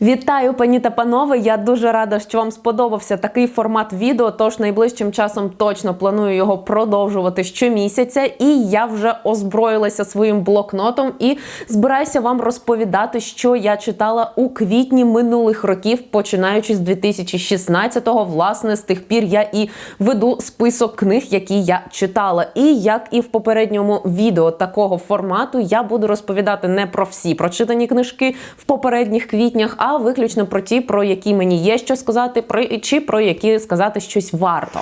Вітаю, пані та панове. Я дуже рада, що вам сподобався такий формат відео. Тож найближчим часом точно планую його продовжувати щомісяця. І я вже озброїлася своїм блокнотом і збираюся вам розповідати, що я читала у квітні минулих років, починаючи з 2016-го. Власне, з тих пір я і веду список книг, які я читала. І як і в попередньому відео такого формату, я буду розповідати не про всі прочитані книжки в попередніх квітнях а виключно про ті, про які мені є що сказати, про чи про які сказати щось варто.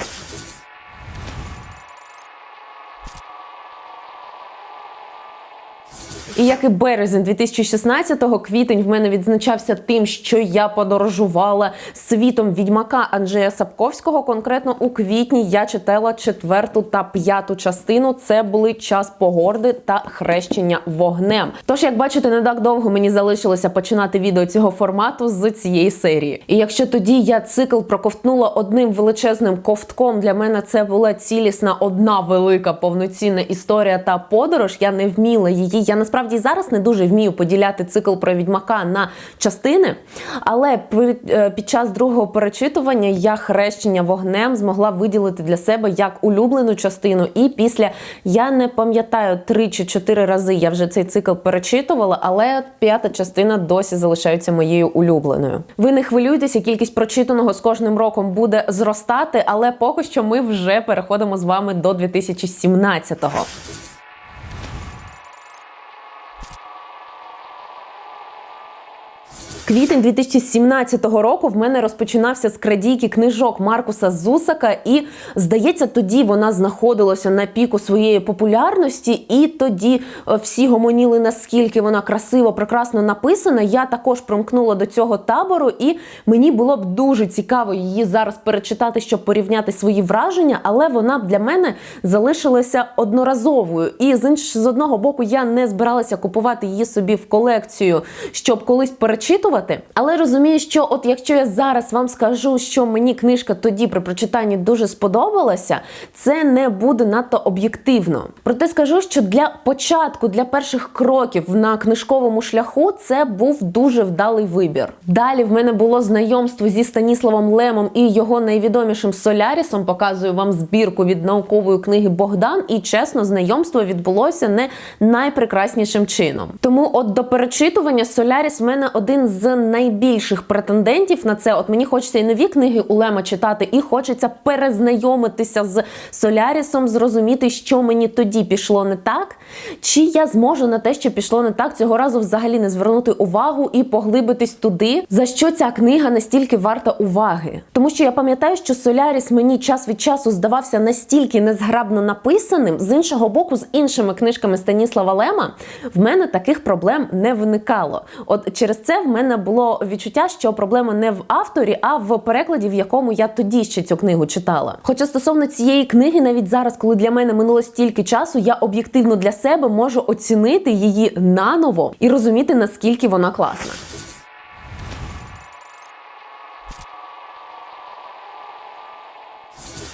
І як і березень 2016-го, квітень в мене відзначався тим, що я подорожувала світом відьмака Анджея Сапковського. Конкретно у квітні я читала четверту та п'яту частину. Це були час погорди та хрещення вогнем. Тож, як бачите, не так довго мені залишилося починати відео цього формату з цієї серії. І якщо тоді я цикл проковтнула одним величезним ковтком, для мене це була цілісна одна велика повноцінна історія та подорож. Я не вміла її. Я насправді зараз не дуже вмію поділяти цикл про відьмака на частини, але е, під час другого перечитування я хрещення вогнем змогла виділити для себе як улюблену частину. І після я не пам'ятаю три чи чотири рази я вже цей цикл перечитувала, але п'ята частина досі залишається моєю улюбленою. Ви не хвилюйтеся, кількість прочитаного з кожним роком буде зростати, але поки що ми вже переходимо з вами до 2017-го. Yeah. Квітень 2017 року в мене розпочинався з крадійки книжок Маркуса Зусака, і здається, тоді вона знаходилася на піку своєї популярності, і тоді е, всі гомоніли наскільки вона красиво, прекрасно написана. Я також примкнула до цього табору, і мені було б дуже цікаво її зараз перечитати, щоб порівняти свої враження, але вона б для мене залишилася одноразовою. І з інш з одного боку я не збиралася купувати її собі в колекцію, щоб колись перечитувати. Але розумію, що от якщо я зараз вам скажу, що мені книжка тоді при прочитанні дуже сподобалася, це не буде надто об'єктивно. Проте скажу, що для початку, для перших кроків на книжковому шляху це був дуже вдалий вибір. Далі в мене було знайомство зі Станіславом Лемом і його найвідомішим Солярісом. Показую вам збірку від наукової книги Богдан. І чесно, знайомство відбулося не найпрекраснішим чином. Тому, от до перечитування Соляріс в мене один з найбільших претендентів на це. От мені хочеться і нові книги у Лема читати, і хочеться перезнайомитися з Солярісом, зрозуміти, що мені тоді пішло не так, чи я зможу на те, що пішло не так, цього разу взагалі не звернути увагу і поглибитись туди, за що ця книга настільки варта уваги. Тому що я пам'ятаю, що Соляріс мені час від часу здавався настільки незграбно написаним. З іншого боку, з іншими книжками Станіслава Лема в мене таких проблем не виникало. От через це в мене було відчуття, що проблема не в авторі, а в перекладі, в якому я тоді ще цю книгу читала. Хоча стосовно цієї книги, навіть зараз, коли для мене минуло стільки часу, я об'єктивно для себе можу оцінити її наново і розуміти наскільки вона класна.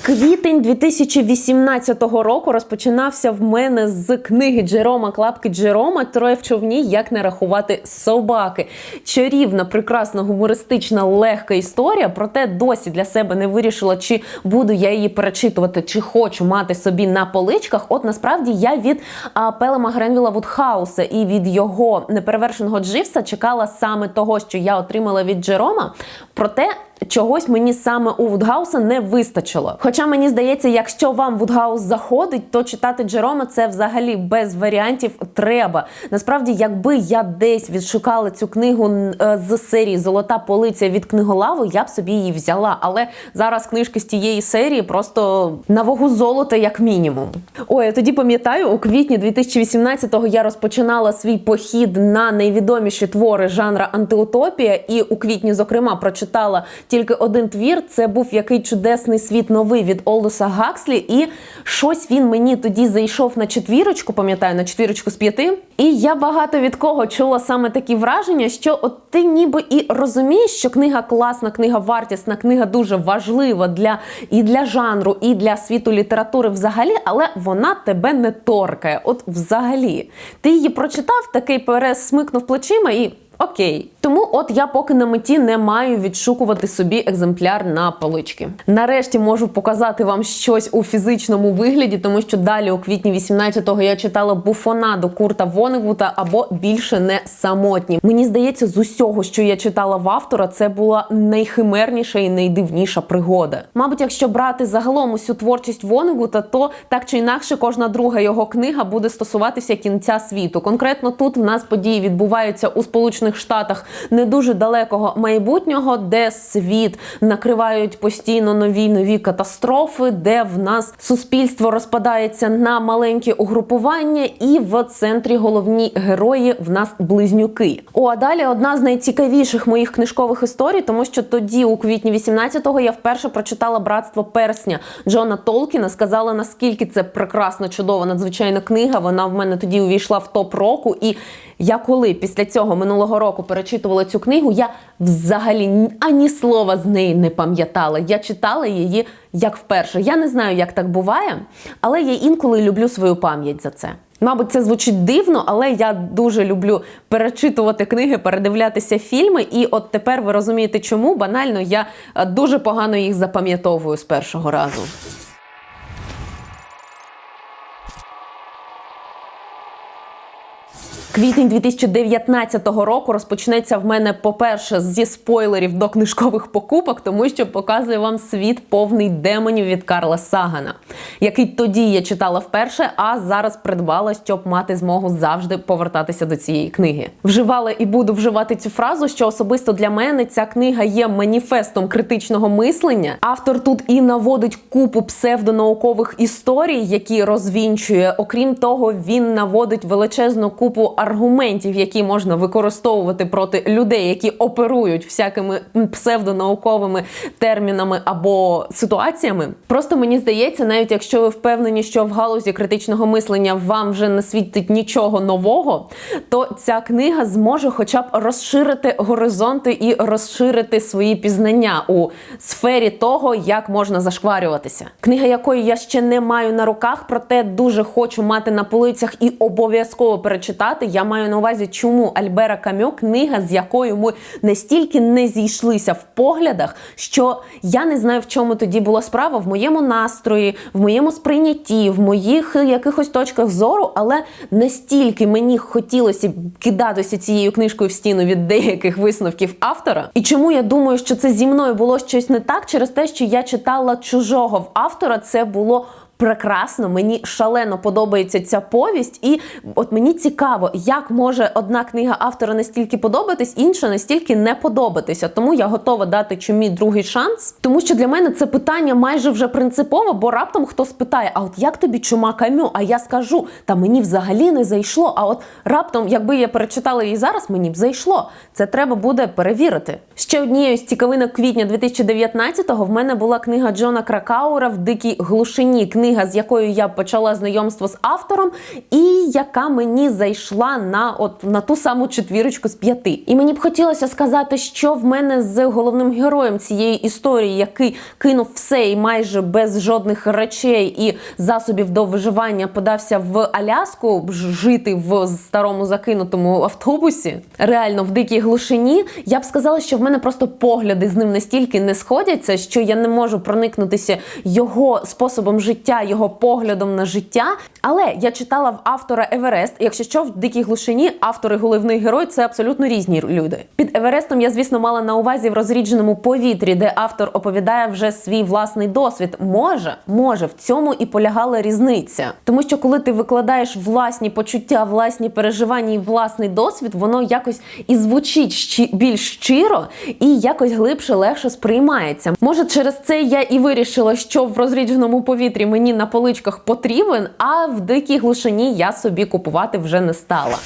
Квітень 2018 року розпочинався в мене з книги Джерома Клапки Джерома Троє в човні. Як не рахувати собаки. Чарівна, прекрасна, гумористична, легка історія. Проте досі для себе не вирішила, чи буду я її перечитувати, чи хочу мати собі на поличках. От насправді я від а, Пелема Гренвіла Вудхауса і від його неперевершеного Дживса чекала саме того, що я отримала від Джерома. Проте чогось мені саме у Вудгауса не вистачило. Хоча мені здається, якщо вам Вудгаус заходить, то читати Джерома це взагалі без варіантів треба. Насправді, якби я десь відшукала цю книгу е, з серії Золота полиця від книголаву, я б собі її взяла. Але зараз книжки з тієї серії просто на вагу золота, як мінімум. Ой, я тоді пам'ятаю, у квітні 2018-го я розпочинала свій похід на найвідоміші твори жанра антиутопія, і у квітні, зокрема, прочитала тільки один твір. Це був який чудесний світ новий від Олдоса Гакслі. І щось він мені тоді зайшов на четвірочку, пам'ятаю, на четвірочку з п'яти. І я багато від кого чула саме такі враження, що от ти ніби і розумієш, що книга класна, книга вартісна, книга дуже важлива для і для жанру, і для світу літератури взагалі, але вона тебе не торкає. От взагалі. Ти її прочитав, такий пересмикнув плечима і. Окей. Тому от я поки на меті не маю відшукувати собі екземпляр на полички. Нарешті можу показати вам щось у фізичному вигляді, тому що далі у квітні 18-го я читала буфонаду Курта Вонегута або більше не самотні. Мені здається, з усього, що я читала в автора, це була найхимерніша і найдивніша пригода. Мабуть, якщо брати загалом усю творчість Вонегута, то так чи інакше кожна друга його книга буде стосуватися кінця світу. Конкретно тут в нас події відбуваються у Сполучених Штатах не дуже далекого майбутнього, де світ накривають постійно нові нові катастрофи, де в нас суспільство розпадається на маленькі угрупування, і в центрі головні герої в нас близнюки. О, а далі одна з найцікавіших моїх книжкових історій, тому що тоді, у квітні 18-го, я вперше прочитала братство персня Джона Толкіна. Сказала наскільки це прекрасна, чудова, надзвичайна книга. Вона в мене тоді увійшла в топ року і. Я коли після цього минулого року перечитувала цю книгу, я взагалі ані слова з неї не пам'ятала. Я читала її як вперше. Я не знаю, як так буває, але я інколи люблю свою пам'ять за це. Мабуть, це звучить дивно, але я дуже люблю перечитувати книги, передивлятися фільми. І от тепер ви розумієте, чому банально я е, дуже погано їх запам'ятовую з першого разу. Квітень 2019 року розпочнеться в мене, по-перше, зі спойлерів до книжкових покупок, тому що показує вам світ повний демонів від Карла Сагана, який тоді я читала вперше, а зараз придбала, щоб мати змогу завжди повертатися до цієї книги. Вживала і буду вживати цю фразу, що особисто для мене ця книга є маніфестом критичного мислення. Автор тут і наводить купу псевдонаукових історій, які розвінчує. Окрім того, він наводить величезну купу аргументів, які можна використовувати проти людей, які оперують всякими псевдонауковими термінами або ситуаціями. Просто мені здається, навіть якщо ви впевнені, що в галузі критичного мислення вам вже не світить нічого нового, то ця книга зможе, хоча б розширити горизонти і розширити свої пізнання у сфері того, як можна зашкварюватися. Книга, якої я ще не маю на руках, проте дуже хочу мати на полицях і обов'язково перечитати. Я маю на увазі, чому Альбера Камьо книга, з якою ми настільки не зійшлися в поглядах, що я не знаю, в чому тоді була справа в моєму настрої, в моєму сприйнятті, в моїх якихось точках зору, але настільки мені хотілося кидатися цією книжкою в стіну від деяких висновків автора. І чому я думаю, що це зі мною було щось не так через те, що я читала чужого в автора, це було прекрасно, мені шалено подобається ця повість, і от мені цікаво, як може одна книга автора настільки подобатись, інша настільки не подобатися. Тому я готова дати чумі другий шанс, тому що для мене це питання майже вже принципове, бо раптом хтось питає: а от як тобі чума камю? А я скажу, та мені взагалі не зайшло. А от раптом, якби я перечитала її зараз, мені б зайшло. Це треба буде перевірити. Ще однією з цікавинок квітня 2019-го в мене була книга Джона Кракаура в дикій глушині. Книга, з якою я почала знайомство з автором, і яка мені зайшла на от на ту саму четвірочку з п'яти. І мені б хотілося сказати, що в мене з головним героєм цієї історії, який кинув все і майже без жодних речей і засобів до виживання подався в Аляску жити в старому закинутому автобусі, реально в дикій глушині. Я б сказала, що в мене просто погляди з ним настільки не сходяться, що я не можу проникнутися його способом життя, його поглядом на життя. Але я читала в автора Еверест. Якщо що в дикій глушині автор і головний герой це абсолютно різні люди. Під Еверестом я, звісно, мала на увазі в розрідженому повітрі, де автор оповідає вже свій власний досвід. Може, може, в цьому і полягала різниця, тому що коли ти викладаєш власні почуття, власні переживання і власний досвід, воно якось і звучить щи більш щиро і якось глибше, легше сприймається. Може, через це я і вирішила, що в розрідженому повітрі мені на поличках потрібен, а в дикій глушині я собі купувати вже не стала.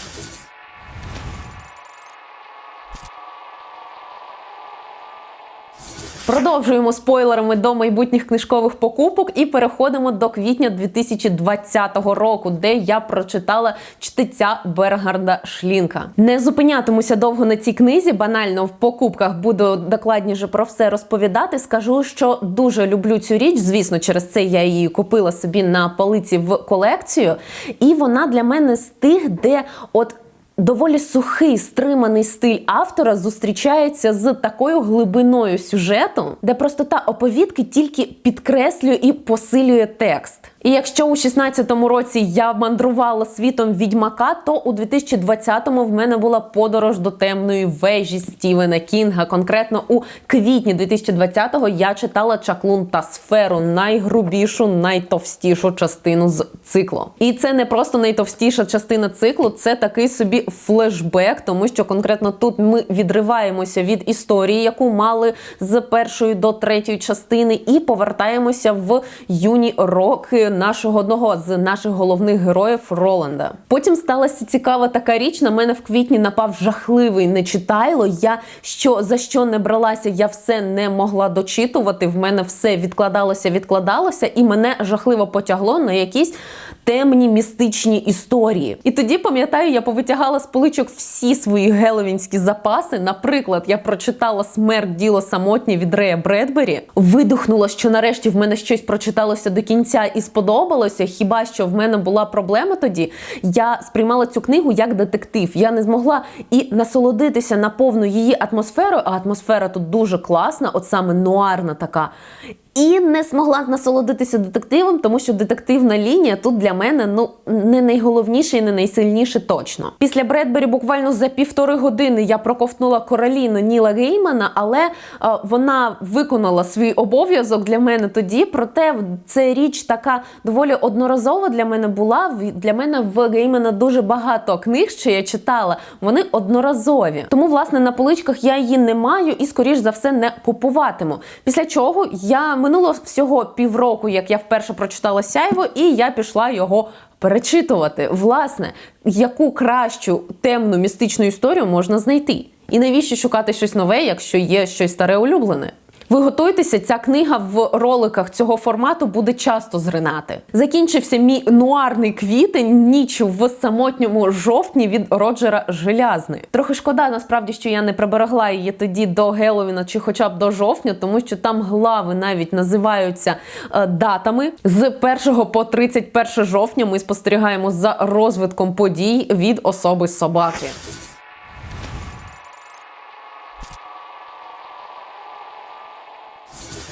Продовжуємо спойлерами до майбутніх книжкових покупок і переходимо до квітня 2020 року, де я прочитала чтиця Бергарда Шлінка. Не зупинятимуся довго на цій книзі. Банально в покупках буду докладніше про все розповідати. Скажу, що дуже люблю цю річ. Звісно, через це я її купила собі на полиці в колекцію, і вона для мене з тих, де от Доволі сухий стриманий стиль автора зустрічається з такою глибиною сюжету, де простота оповідки тільки підкреслює і посилює текст. І якщо у 16-му році я мандрувала світом відьмака, то у 2020-му в мене була подорож до темної вежі Стівена Кінга. Конкретно у квітні 2020-го я читала чаклун та сферу, найгрубішу, найтовстішу частину з циклу. І це не просто найтовстіша частина циклу, це такий собі флешбек, тому що конкретно тут ми відриваємося від історії, яку мали з першої до третьої частини, і повертаємося в юні роки нашого одного з наших головних героїв Роланда. Потім сталася цікава така річ. На мене в квітні напав жахливий нечитайло. Я що за що не бралася, я все не могла дочитувати. В мене все відкладалося, відкладалося, і мене жахливо потягло на якісь темні містичні історії. І тоді пам'ятаю, я повитягала з поличок всі свої геловінські запаси. Наприклад, я прочитала смерть діло самотнє від Рея Бредбері, видухнула, що нарешті в мене щось прочиталося до кінця і сподобалося. Хіба що в мене була проблема тоді? Я сприймала цю книгу як детектив. Я не змогла і насолодитися на повну її атмосферою. А атмосфера тут дуже класна, от саме нуарна така. І не змогла насолодитися детективом, тому що детективна лінія тут для мене ну не найголовніше і не найсильніше точно. Після Бредбері буквально за півтори години я проковтнула короліну Ніла Геймана, але е, вона виконала свій обов'язок для мене тоді. Проте це річ така доволі одноразова для мене була. Для мене в Геймана дуже багато книг, що я читала. Вони одноразові. Тому, власне, на поличках я її не маю і, скоріш за все, не купуватиму. Після чого я минуло всього півроку, як я вперше прочитала сяйво, і я пішла його перечитувати. Власне, яку кращу темну містичну історію можна знайти? І навіщо шукати щось нове, якщо є щось старе улюблене? Ви готуйтеся, ця книга в роликах цього формату буде часто зринати. Закінчився мій нуарний квітень ніч в самотньому жовтні від Роджера Желязни. Трохи шкода, насправді, що я не приберегла її тоді до Геловіна чи хоча б до жовтня, тому що там глави навіть називаються е, датами. З 1 по 31 жовтня ми спостерігаємо за розвитком подій від особи собаки.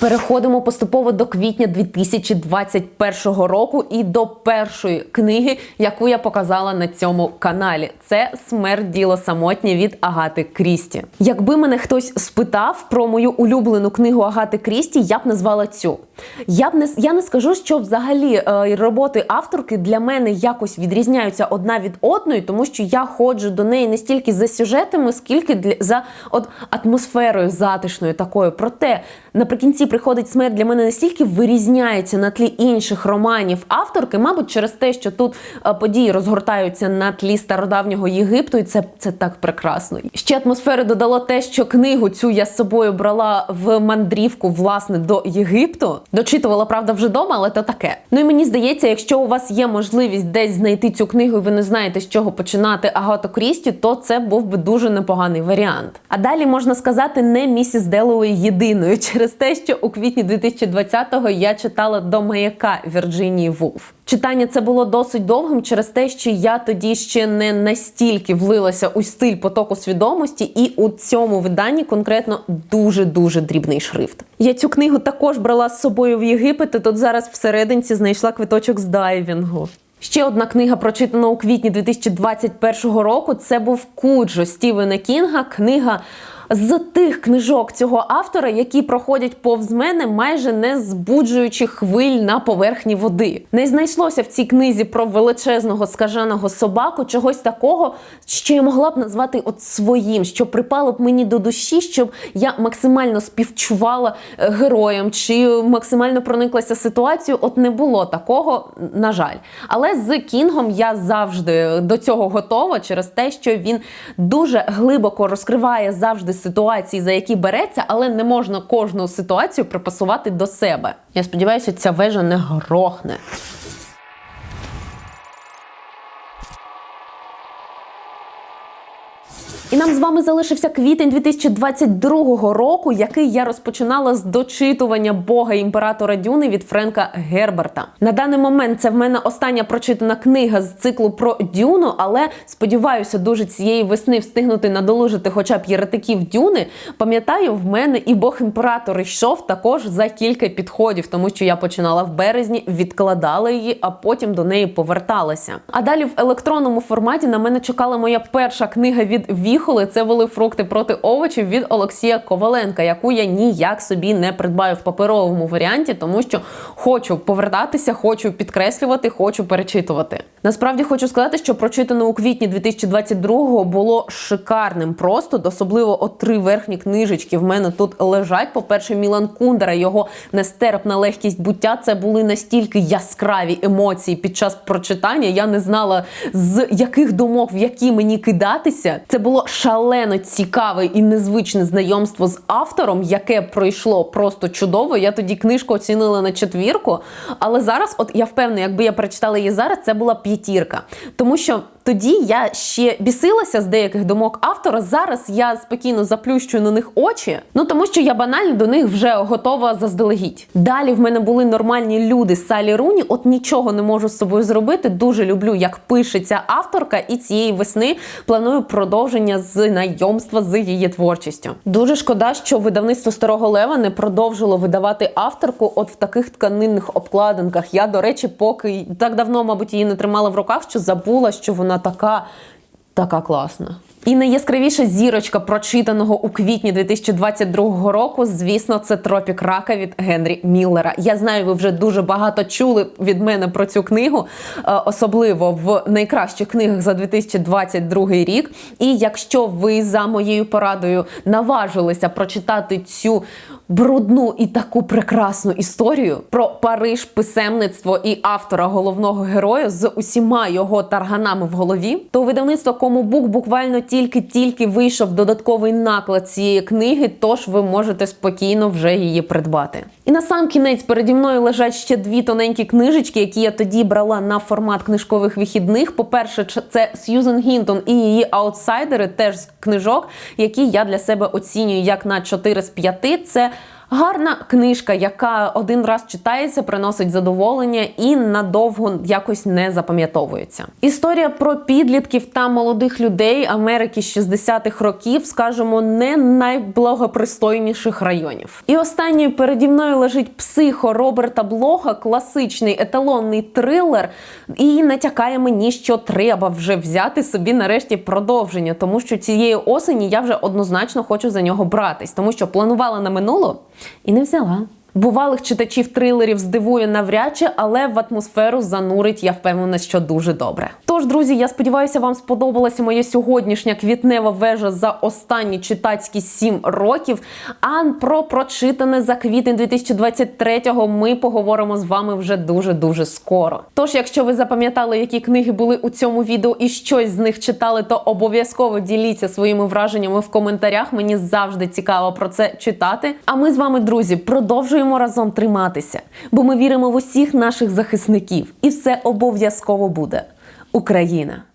Переходимо поступово до квітня 2021 року і до першої книги, яку я показала на цьому каналі. Це смерть діло самотнє від Агати Крісті. Якби мене хтось спитав про мою улюблену книгу Агати Крісті, я б назвала цю. Я б не я не скажу, що взагалі е, роботи авторки для мене якось відрізняються одна від одної, тому що я ходжу до неї не стільки за сюжетами, скільки для за от атмосферою затишною такою. Проте наприкінці приходить смерть для мене настільки вирізняється на тлі інших романів авторки, мабуть, через те, що тут е, події розгортаються на тлі стародавнього Єгипту, і це це так прекрасно. Ще атмосфери додало те, що книгу цю я з собою брала в мандрівку власне до Єгипту. Дочитувала, правда, вже дома, але то таке. Ну і мені здається, якщо у вас є можливість десь знайти цю книгу, і ви не знаєте, з чого починати Агату Крісті, то це був би дуже непоганий варіант. А далі можна сказати, не місіс Делуей єдиною через те, що у квітні 2020-го я читала до маяка Вірджинії Вулф. Читання це було досить довгим через те, що я тоді ще не настільки влилася у стиль потоку свідомості, і у цьому виданні конкретно дуже дуже дрібний шрифт. Я цю книгу також брала з собою в Єгипет. і Тут зараз всерединці знайшла квиточок з дайвінгу. Ще одна книга, прочитана у квітні 2021 року. Це був Куджо Стівена Кінга. Книга з тих книжок цього автора, які проходять повз мене, майже не збуджуючи хвиль на поверхні води. Не знайшлося в цій книзі про величезного скаженого собаку, чогось такого, що я могла б назвати от своїм, що припало б мені до душі, щоб я максимально співчувала е, героям чи максимально прониклася ситуацією. От не було такого, на жаль. Але з Кінгом я завжди до цього готова через те, що він дуже глибоко розкриває завжди ситуації, за які береться, але не можна кожну ситуацію припасувати до себе. Я сподіваюся, ця вежа не грохне. І нам з вами залишився квітень 2022 року, який я розпочинала з дочитування Бога імператора Дюни від Френка Герберта. На даний момент це в мене остання прочитана книга з циклу про Дюну, але сподіваюся, дуже цієї весни встигнути надолужити хоча б єретиків Дюни. Пам'ятаю, в мене і Бог імператор йшов також за кілька підходів, тому що я починала в березні, відкладала її, а потім до неї поверталася. А далі в електронному форматі на мене чекала моя перша книга від Віхоли. Це були фрукти проти овочів від Олексія Коваленка, яку я ніяк собі не придбаю в паперовому варіанті, тому що хочу повертатися, хочу підкреслювати, хочу перечитувати. Насправді хочу сказати, що прочитано у квітні 2022-го було шикарним. Просто особливо от три верхні книжечки в мене тут лежать. По-перше, Мілан Кундера, його нестерпна легкість буття. Це були настільки яскраві емоції під час прочитання. Я не знала з яких думок в які мені кидатися. Це було шалено цікаве і незвичне знайомство з автором, яке пройшло просто чудово. Я тоді книжку оцінила на четвірку. Але зараз, от я впевнена, якби я прочитала її зараз, це була п'ятірка. Тому що тоді я ще бісилася з деяких думок автора. Зараз я спокійно заплющую на них очі. Ну тому що я банально до них вже готова заздалегідь. Далі в мене були нормальні люди з Салі Руні. От нічого не можу з собою зробити. Дуже люблю, як пишеться авторка, і цієї весни планую продовження знайомства з її творчістю. Дуже шкода, що видавництво старого лева не продовжило видавати авторку от в таких тканинних обкладинках. Я, до речі, поки так давно, мабуть, її не тримала в руках, що забула, що вона така, така класна. І найяскравіша зірочка прочитаного у квітні 2022 року, звісно, це Тропік Рака від Генрі Міллера. Я знаю, ви вже дуже багато чули від мене про цю книгу, е, особливо в найкращих книгах за 2022 рік. І якщо ви за моєю порадою наважилися прочитати цю брудну і таку прекрасну історію про Париж, писемництво і автора головного героя з усіма його тарганами в голові, то видавництво Комубук буквально тільки-тільки вийшов додатковий наклад цієї книги, тож ви можете спокійно вже її придбати. І на сам кінець переді мною лежать ще дві тоненькі книжечки, які я тоді брала на формат книжкових вихідних. По-перше, це Сьюзен Гінтон і її аутсайдери, теж з книжок, які я для себе оцінюю як на 4 з 5. Це Гарна книжка, яка один раз читається, приносить задоволення і надовго якось не запам'ятовується. Історія про підлітків та молодих людей Америки 60-х років, скажімо, не найблагопристойніших районів. І останньою переді мною лежить психо Роберта Блоха, класичний еталонний трилер, і натякає мені, що треба вже взяти собі нарешті продовження, тому що цієї осені я вже однозначно хочу за нього братись, тому що планувала на минуло і не взяла. Бувалих читачів трилерів здивує навряд чи, але в атмосферу занурить, я впевнена, що дуже добре. Тож, друзі, я сподіваюся, вам сподобалася моя сьогоднішня квітнева вежа за останні читацькі сім років. А про прочитане за квітень 2023-го ми поговоримо з вами вже дуже дуже скоро. Тож, якщо ви запам'ятали, які книги були у цьому відео і щось з них читали, то обов'язково діліться своїми враженнями в коментарях. Мені завжди цікаво про це читати. А ми з вами, друзі, продовжуємо разом триматися, бо ми віримо в усіх наших захисників, і все обов'язково буде. Україна!